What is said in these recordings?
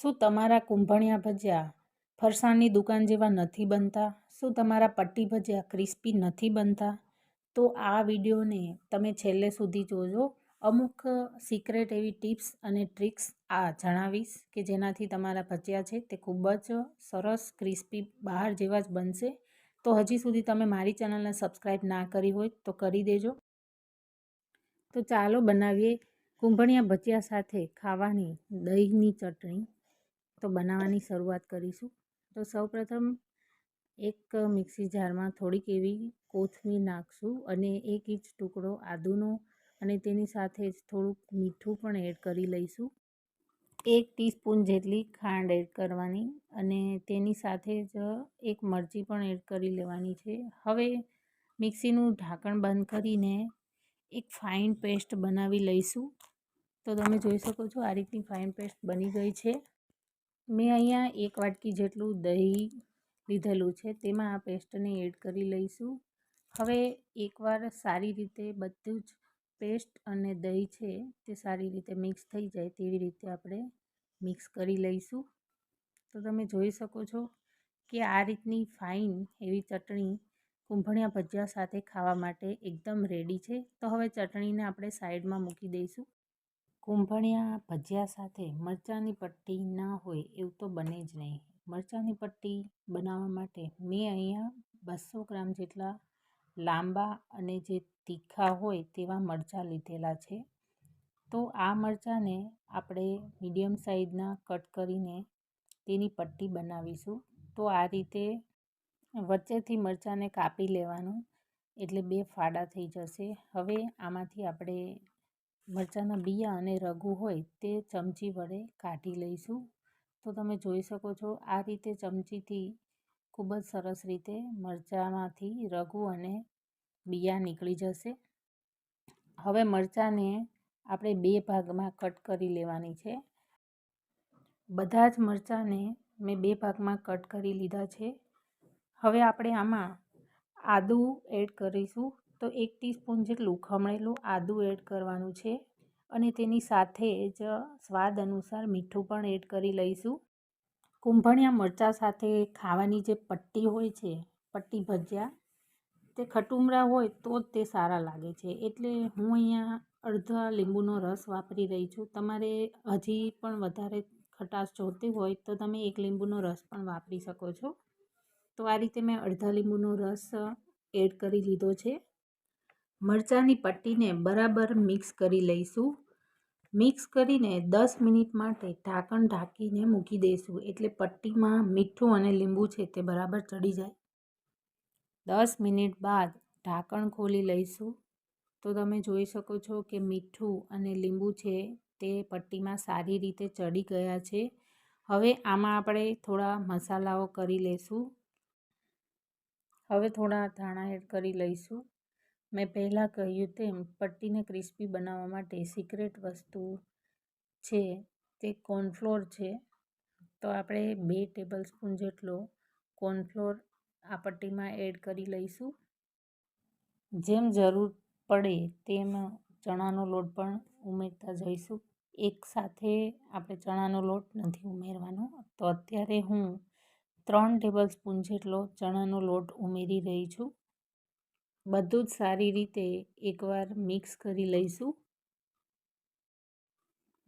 શું તમારા કુંભણિયા ભજીયા ફરસાણની દુકાન જેવા નથી બનતા? શું તમારા પટ્ટી ભજીયા ક્રિસ્પી નથી બનતા? તો આ વિડીયોને તમે છેલ્લે સુધી જોજો. અમુક સિક્રેટ એવી ટિપ્સ અને ટ્રિક્સ આ જણાવીશ કે જેનાથી તમારા ભજીયા છે તે ખૂબ જ સરસ, ક્રિસ્પી, બહાર જેવા જ બનશે. તો હજી સુધી તમે મારી ચેનલને સબસ્ક્રાઈબ ના કરી હોય તો કરી દેજો. તો ચાલો બનાવીએ કુંભણિયા ભજીયા સાથે ખાવાની દહીંની ચટણી. તો બનાવવાની શરૂઆત કરીશું. તો સૌપ્રથમ એક મિક્સી જારમાં થોડીક એવી કોથમીર નાખશું અને એક ઇંચ ટુકડો આદુનો અને તેની સાથે જ થોડુંક મીઠું પણ એડ કરી લઈશું. એક ટીસ્પૂન જેટલી ખાંડ એડ કરવાની અને તેની સાથે જ એક મરચી પણ એડ કરી લેવાની છે. હવે મિક્સીનું ઢાંકણ બંધ કરીને એક ફાઇન પેસ્ટ બનાવી લઈશું. તો તમે જોઈ શકો છો આ રીતની ફાઇન પેસ્ટ બની ગઈ છે. મેં અહીંયા એક વાટકી જેટલું દહીં લીધેલું છે, તેમાં આ પેસ્ટને એડ કરી લઈશું. હવે એકવાર સારી રીતે બધું જ પેસ્ટ અને દહીં છે તે સારી રીતે મિક્સ થઈ જાય તેવી રીતે આપણે મિક્સ કરી લઈશું. તો તમે જોઈ શકો છો કે આ રીતની ફાઇન એવી ચટણી કુંભણિયા ભજીયા સાથે ખાવા માટે એકદમ રેડી છે. તો હવે ચટણીને આપણે સાઈડમાં મૂકી દઈશું. કુંભણિયા ભજીયા સાથે મરચાંની પટ્ટી ના હોય એવું તો બને જ નહીં. મરચાંની પટ્ટી બનાવવા માટે મેં અહીંયા બસો ગ્રામ જેટલા લાંબા અને જે તીખા હોય તેવા મરચાં લીધેલા છે. તો આ મરચાંને આપણે મીડિયમ સાઇઝના કટ કરીને તેની પટ્ટી બનાવીશું. તો આ રીતે વચ્ચેથી મરચાંને કાપી લેવાનું એટલે બે ફાડા થઈ જશે. હવે આમાંથી આપણે મરચાંના બિયા અને રઘુ હોય તે ચમચી વડે કાઢી લઈશું. તો તમે જોઈ શકો છો, આ રીતે ચમચીથી ખૂબ જ સરસ રીતે મરચાંમાંથી રઘુ અને બિયા નીકળી જશે. હવે મરચાંને આપણે બે ભાગમાં કટ કરી લેવાની છે. બધા જ મરચાંને મેં બે ભાગમાં કટ કરી લીધા છે. હવે આપણે આમાં આદું એડ કરીશું. તો એક ટીસ્પૂન જેટલું ખમણેલું આદું એડ કરવાનું છે અને તેની સાથે જ સ્વાદ અનુસાર મીઠું પણ એડ કરી લઈશું. કુંભણિયા મરચાં સાથે ખાવાની જે પટ્ટી હોય છે, પટ્ટી ભજીયા, તે ખટુમરા હોય તો જ તે સારા લાગે છે. એટલે હું અહીંયા અડધા લીંબુનો રસ વાપરી રહી છું. તમારે હજી પણ વધારે ખટાશ જોતી હોય તો તમે એક લીંબુનો રસ પણ વાપરી શકો છો. તો આ રીતે મેં અડધા લીંબુનો રસ એડ કરી લીધો છે. મરચાંની પટ્ટીને બરાબર મિક્સ કરી લઈશું. મિક્સ કરીને દસ મિનિટ માટે ઢાંકણ ઢાંકીને મૂકી દઈશું. એટલે પટ્ટીમાં મીઠું અને લીંબુ છે તે બરાબર ચડી જાય. દસ મિનિટ બાદ ઢાંકણ ખોલી લઈશું. તો તમે જોઈ શકો છો કે મીઠું અને લીંબુ છે તે પટ્ટીમાં સારી રીતે ચડી ગયા છે. હવે આમાં આપણે થોડા મસાલાઓ કરી લઈશું. હવે થોડા ધાણા એડ કરી લઈશું. મેં પહેલાં કહ્યું તેમ, પટ્ટીને ક્રિસ્પી બનાવવા માટે સિક્રેટ વસ્તુ છે તે કોર્નફ્લોર છે. તો આપણે બે ટેબલ સ્પૂન જેટલો કોર્નફ્લોર આ પટ્ટીમાં એડ કરી લઈશું. જેમ જરૂર પડે તેમ ચણાનો લોટ પણ ઉમેરતા જઈશું. એક સાથે આપણે ચણાનો લોટ નથી ઉમેરવાનો. તો અત્યારે હું ત્રણ ટેબલ સ્પૂન જેટલો ચણાનો લોટ ઉમેરી રહી છું. બધું જ સારી રીતે એકવાર મિક્સ કરી લઈશું.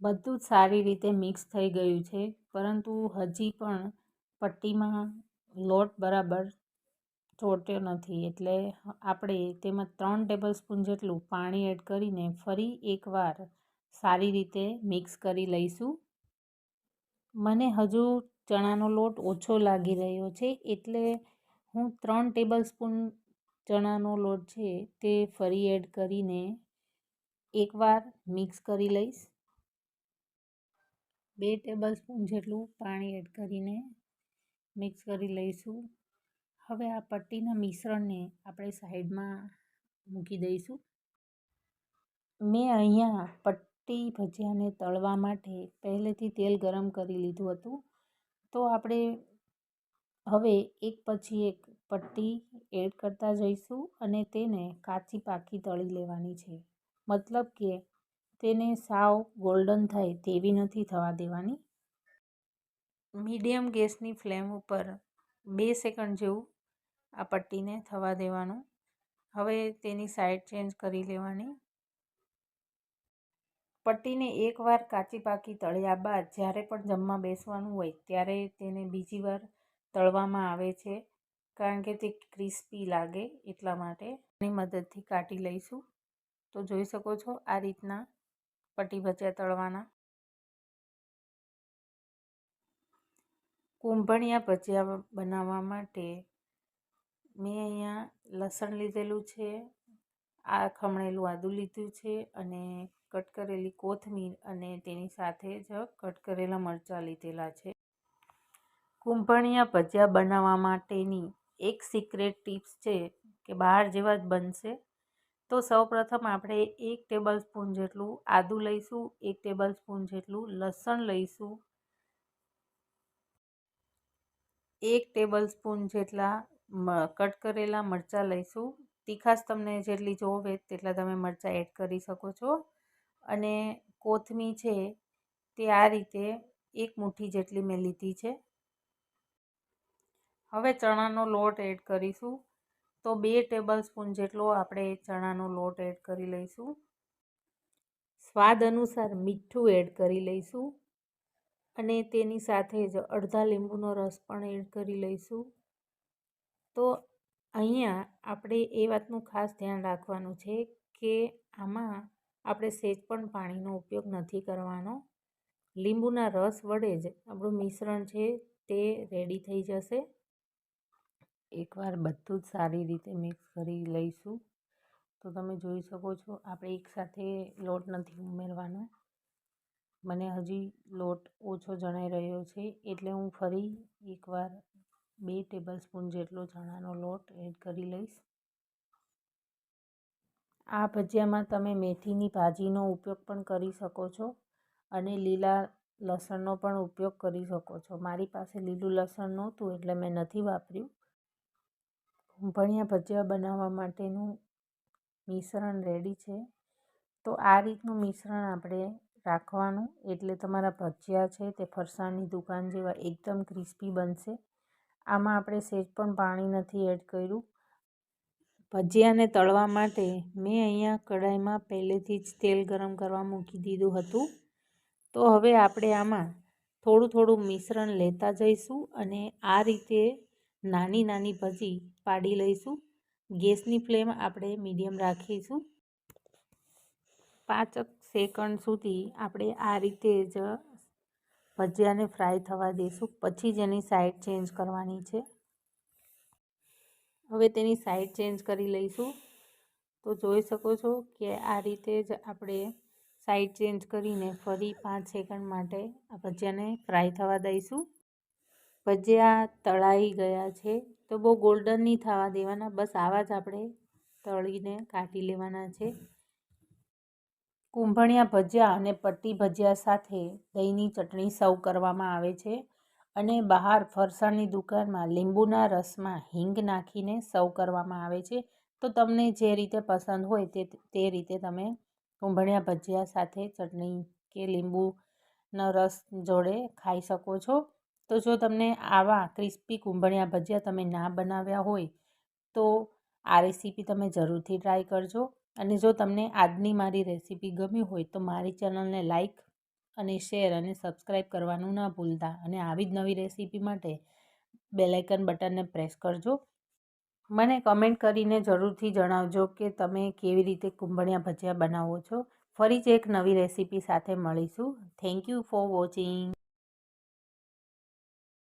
બધું જ સારી રીતે મિક્સ થઈ ગયું છે, પરંતુ હજી પણ પટ્ટીમાં લોટ બરાબર ચોટ્યો નથી, એટલે આપણે તેમાં ત્રણ ટેબલ સ્પૂન જેટલું પાણી એડ કરીને ફરી એકવાર સારી રીતે મિક્સ કરી લઈશું. મને હજુ ચણાનો લોટ ઓછો લાગી રહ્યો છે, એટલે હું ત્રણ ટેબલ સ્પૂન ચણાનો લોટ છે તે ફરી એડ કરીને એકવાર મિક્સ કરી લઈશ. બે ટેબલ સ્પૂન જેટલું પાણી એડ કરીને મિક્સ કરી લઈશું. હવે આ પટ્ટીના મિશ્રણને આપણે સાઈડમાં મૂકી દઈશું. મેં અહીંયા પટ્ટી ભજીયાને તળવા માટે પહેલેથી તેલ ગરમ કરી લીધું હતું. તો આપણે હવે એક પછી એક પટ્ટી એડ કરતા જઈશું અને તેને કાચી પાકી તળી લેવાની છે. મતલબ કે તેને સાવ ગોલ્ડન થાય તેવી નથી થવા દેવાની. મીડિયમ ગેસની ફ્લેમ ઉપર બે સેકન્ડ જેવું આ પટ્ટીને થવા દેવાનું. હવે તેની સાઈડ ચેન્જ કરી લેવાની. પટ્ટીને એકવાર કાચી પાકી તળ્યા બાદ જ્યારે પણ જમવા બેસવાનું હોય ત્યારે તેને બીજી વાર તળવામાં આવે છે. કારણ કે તે ક્રિસ્પી લાગે એટલા માટે. એની મદદથી કાઢી લઈશું. તો જોઈ શકો છો આ રીતના પટી ભજીયા તળવાના. કુંભણિયા ભજીયા બનાવવા માટે મેં અહીંયા લસણ લીધેલું છે, આ ખમણેલું આદું લીધું છે અને કટ કરેલી કોથમીર અને તેની સાથે જ કટ કરેલા મરચાં લીધેલા છે. કુંભણિયા ભજીયા બનાવવા માટેની એક સિક્રેટ ટિપ્સ છે કે બહાર જેવા જ બનશે. તો સૌપ્રથમ આપણે એક ટેબલ સ્પૂન જેટલું આદું લઈશું, એક ટેબલ સ્પૂન જેટલું લસણ લઈશું, એક ટેબલ સ્પૂન જેટલા કટ કરેલા મરચાં લઈશું. તીખાશ તમને જેટલી જોવે તેટલા તમે મરચાં એડ કરી શકો છો. અને કોથમી છે તે આ રીતે એક મુઠ્ઠી જેટલી મેં લીધી છે. હવે ચણાનો લોટ એડ કરીશું. તો બે ટેબલ સ્પૂન જેટલો આપણે ચણાનો લોટ એડ કરી લઈશું. સ્વાદ અનુસાર મીઠું એડ કરી લઈશું. અને તેની સાથે જ અડધા લીંબુનો રસ પણ એડ કરી લઈશું. તો અહીંયા આપણે એ વાતનું ખાસ ધ્યાન રાખવાનું છે કે આમાં આપણે સહેજ પણ પાણીનો ઉપયોગ નથી કરવાનો. લીંબુના રસ વડે જ આપણું મિશ્રણ છે તે રેડી થઈ જશે. એકવાર બધું જ સારી રીતે મિક્સ કરી લઈશું. તો તમે જોઈ શકો છો, આપણે એકસાથે લોટ નથી ઉમેરવાનો. મને હજી લોટ ઓછો જણાઈ રહ્યો છે, એટલે હું ફરી એકવાર બે ટેબલ સ્પૂન જેટલો ચણાનો લોટ એડ કરી લઈશ. આ ભજીયામાં તમે મેથીની ભાજીનો ઉપયોગ પણ કરી શકો છો અને લીલા લસણનો પણ ઉપયોગ કરી શકો છો. મારી પાસે લીલું લસણ નહોતું એટલે મેં નથી વાપર્યું. ભણિયા ભજીયા બનાવવા માટેનું મિશ્રણ રેડી છે. તો આ રીતનું મિશ્રણ આપણે રાખવાનું. એટલે તમારા ભજીયા છે તે ફરસાણની દુકાન જેવા એકદમ ક્રિસ્પી બનશે. આમાં આપણે સહેજ પણ પાણી નથી એડ કર્યું. ભજીયાને તળવા માટે મેં અહીંયા કઢાઈમાં પહેલેથી જ તેલ ગરમ કરવા મૂકી દીધું હતું. તો હવે આપણે આમાં થોડું થોડું મિશ્રણ લેતા જઈશું અને આ રીતે નાની નાની ભજી પાડી લઈશું. ગેસની ફ્લેમ આપણે મીડિયમ રાખીશું. પાંચક સેકન્ડ સુધી આપણે આ રીતે જ ભજીયાને ફ્રાય થવા દઈશું પછી જ એની સાઈડ ચેન્જ કરવાની છે. હવે તેની સાઈડ ચેન્જ કરી લઈશું. તો જોઈ શકો છો કે આ રીતે જ આપણે સાઈડ ચેન્જ કરીને ફરી પાંચ સેકન્ડ માટે આ ભજીયાને ફ્રાય થવા દઈશું. ભજીયા તળાઈ ગયા છે. તો બહુ ગોલ્ડન નહીં થવા દેવાના. બસ આવા જ આપણે તળીને કાઢી લેવાના છે. કુંભણિયા ભજીયા અને પટ્ટી ભજીયા સાથે દહીંની ચટણી સર્વ કરવામાં આવે છે અને બહાર ફરસાણની દુકાનમાં લીંબુના રસમાં હિંગ નાખીને સર્વ કરવામાં આવે છે. તો તમને જે રીતે પસંદ હોય તે તે રીતે તમે કુંભણિયા ભજીયા સાથે ચટણી કે લીંબુનો રસ જોડે ખાઈ શકો છો. તો જો તમને આવા ક્રિસ્પી કુંભણિયા ભજીયા તમે ના બનાવ્યા હોય, તો આ રેસીપી તમે જરૂરથી ટ્રાય કરજો. અને જો તમને આજની મારી રેસીપી ગમી હોય, તો મારી ચેનલને લાઈક અને શેર અને સબસ્ક્રાઈબ કરવાનું ના ભૂલતા. અને આવી જ નવી રેસીપી માટે બેલાઇકન બટનને પ્રેસ કરજો. મને કમેન્ટ કરીને જરૂરથી જણાવજો કે તમે કેવી રીતે કુંભણિયા ભજીયા બનાવો છો. ફરી જ એક નવી રેસીપી સાથે મળીશું. Thank you for watching.